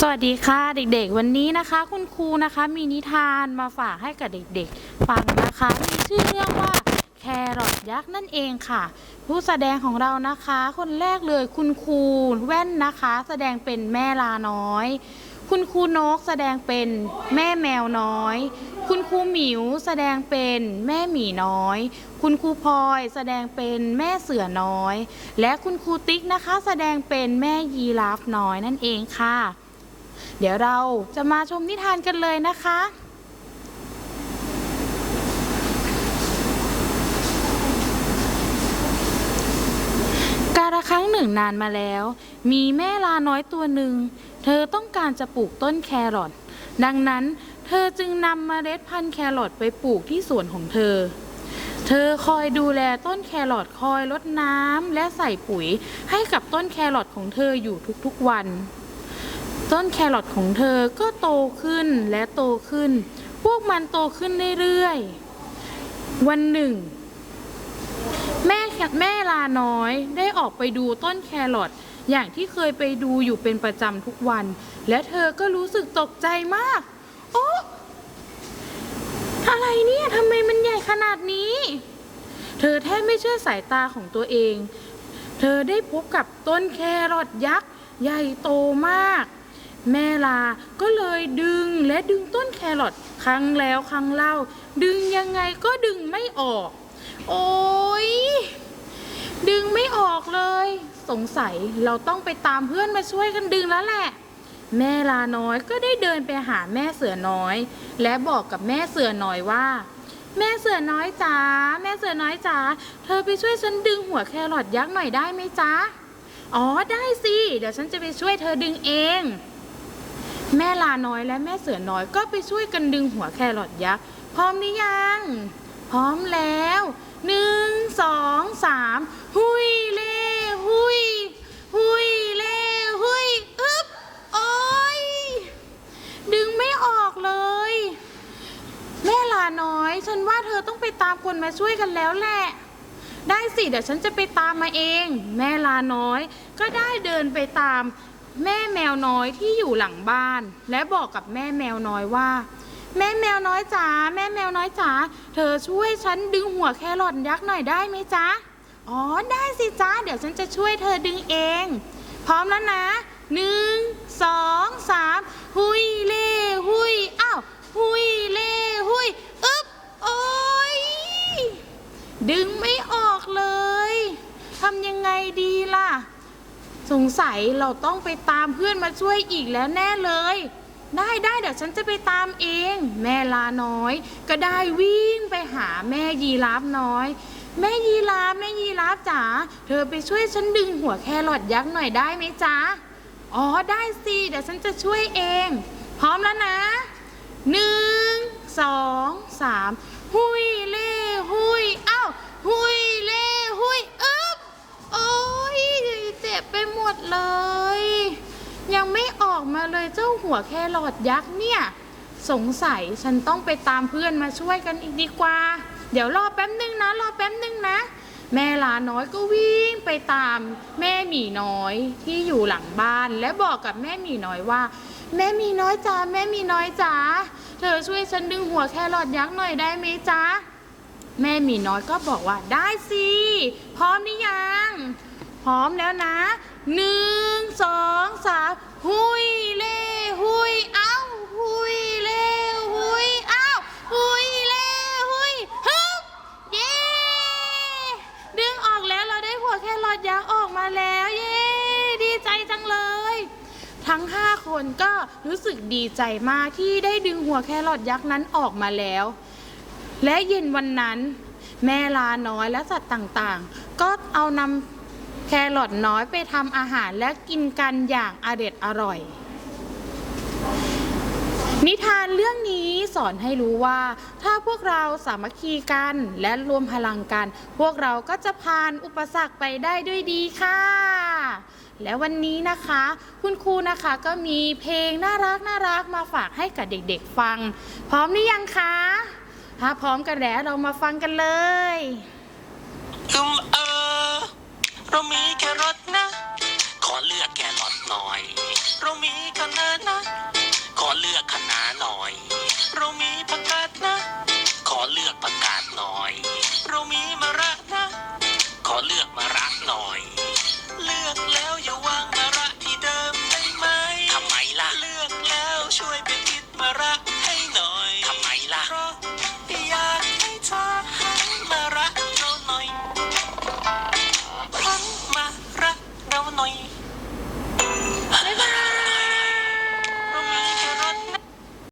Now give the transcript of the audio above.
สวัสดีค่ะเด็กๆ วันนี้นะคะ คุณครูนะคะมีนิทานมาฝากให้กับเด็กๆ ฟังนะคะมีชื่อเรื่องว่าแครอทยักษ์นั่นเองค่ะ ผู้แสดงของเรานะคะ คนแรกเลยคุณครูแว่นนะคะ แสดงเป็นแม่ลาน้อย คุณครูนกแสดงเป็นแม่แมวน้อย คุณครูหมิวแสดงเป็นแม่หมีน้อย คุณครูพลอยแสดงเป็นแม่เสือน้อย และคุณครูติ๊กนะคะ แสดงเป็นแม่ยีราฟน้อยนั่นเองค่ะ เดี๋ยวเราจะมาชมนิทานกันเลยนะคะ กาละครั้งหนึ่งนานมาแล้ว มีแม่ลาน้อยตัวหนึ่ง เธอต้องการจะปลูกต้นแครอทดังนั้นเธอจึงนำเมล็ดพันธุ์แครอทไปปลูกที่สวนของเธอ เธอคอยดูแลต้นแครอทคอยรดน้ำและใส่ปุ๋ยให้กับต้นแครอทของเธออยู่ทุกๆวัน ต้นแครอทของเธอก็โตขึ้นและโตขึ้น พวกมันโตขึ้นเรื่อยๆ วันหนึ่ง แม่แม่ลาน้อยได้ออกไปดูต้นแครอทอย่างที่เคยไปดูอยู่เป็นประจำทุกวัน และเธอก็รู้สึกตกใจมาก โอ้อะไรเนี่ยทำไมมันใหญ่ขนาดนี้ เธอแทบไม่เชื่อสายตาของตัวเอง เธอได้พบกับต้นแครอทยักษ์ใหญ่โตมาก แม่ลาก็เลยดึงและดึงต้นแครอทครั้งแล้วครั้งเล่า ดึงยังไงก็ดึงไม่ออก โอ้ยดึงไม่ออกเลย สงสัยเราต้องไปตามเพื่อนมาช่วยกันดึงแล้วแหละ แม่ลาน้อยก็ได้เดินไปหาแม่เสือน้อย และบอกกับแม่เสือน้อยว่า แม่เสือน้อยจ๋าแม่เสือน้อยจ๋าเธอไปช่วยฉันดึงหัวแครอทยักษ์หน่อยได้ไหมจ๊ะอ๋อได้สิเดี๋ยวฉันจะไปช่วยเธอดึงเอง แม่ลาน้อยและแม่เสือน้อยก็ไปช่วยกันดึงหัวแครอทยักษ์พร้อมหรือยัง พร้อมแล้วหนึ่งสองสามหุยเล่หุยหุยเล่หุยอึ๊บโอ้ยดึงไม่ออกเลย แม่ลาน้อย ฉันว่าเธอต้องไปตามคนมาช่วยกันแล้วแหละได้สิเดี๋ยวฉันจะไปตามมาเอง แม่ลาน้อยก็ได้เดินไปตาม แม่แมวน้อยที่อยู่หลังบ้าน และบอกกับแม่แมวน้อยว่า แม่แมวน้อยจ๋าแม่แมวน้อยจ๋าเธอช่วยฉันดึงหัวแครอทยักษ์หน่อยได้ไหมจ๊ะอ๋อได้สิจ๊ะเดี๋ยวฉันจะช่วยเธอดึงเอง พร้อมแล้วนะหนึ่งสองสามหุยเล่หุยอ้าวหุยเล่หุยอึ๊บโอ้ยดึงไม่ออกเลยทำยังไงดีล่ะ สงสัยเราต้องไปตามเพื่อนมาช่วยอีกแล้วแน่เลย ได้ได้เดี๋ยวฉันจะไปตามเอง แม่ลาน้อย ก็ได้วิ่งไปหาแม่ยีราฟน้อย แม่ยีราฟแม่ยีราฟจ๋าเธอไปช่วยฉันดึงหัวแครอทยักษ์หน่อยได้ไหมจ๊ะอ๋อได้สิเดี๋ยวฉันจะช่วยเอง พร้อมแล้วนะหนึ่งสองสามหุยเล่หุยอ้าวหุยเล่หุยอึ๊บโอ้ยเจ็บไปหมด เลย ยังไม่ออกมาเลยเจ้าหัวแครอทยักษ์เนี่ย สงสัยฉันต้องไปตามเพื่อนมาช่วยกันอีกดีกว่า เดี๋ยวรอแป๊บนึงนะ รอแป๊บนึงนะ แม่ลาน้อยก็วิ่งไปตามแม่หมีน้อยที่อยู่หลังบ้าน และบอกกับแม่หมีน้อยว่า แม่หมีน้อยจ๋าแม่หมีน้อยจ๋าเธอช่วยฉันดึงหัวแครอทยักษ์หน่อยได้ไหมจ๊ะแม่หมีน้อยก็บอกว่าได้สิ พร้อมหรือยัง พร้อมแล้วนะ หนึ่งสองสามหุยเล่หุยเอ้าหุยเล่หุยเอ้าหุยเล่หุยฮึบเย้ดึงออกแล้วเราได้หัวแครอทยักษ์ออกมาแล้วเย้ดีใจจังเลย ทั้ง 5 คนก็รู้สึกดีใจมากที่ได้ดึงหัวแครอทยักษ์นั้นออกมาแล้ว และเย็นวันนั้น แม่ลาน้อยและสัตว์ต่างๆ ก็เอานำ แครอทน้อยไปทำอาหารและกินกันอย่างอร็ดอร่อย นิทานเรื่องนี้สอนให้รู้ว่า ถ้าพวกเราสามัคคีกันและรวมพลังกัน พวกเราก็จะผ่านอุปสรรคไปได้ด้วยดีค่ะ และวันนี้นะคะ คุณครูนะคะก็มีเพลงน่ารักน่ารักมาฝากให้กับเด็กๆฟัง พร้อมหรือยังคะ ถ้าพร้อมกันแล้วเรามาฟังกันเลยอืมเเรามีแครอทนะ ขอเลือกแครอทหน่อย เรามีคะน้านะ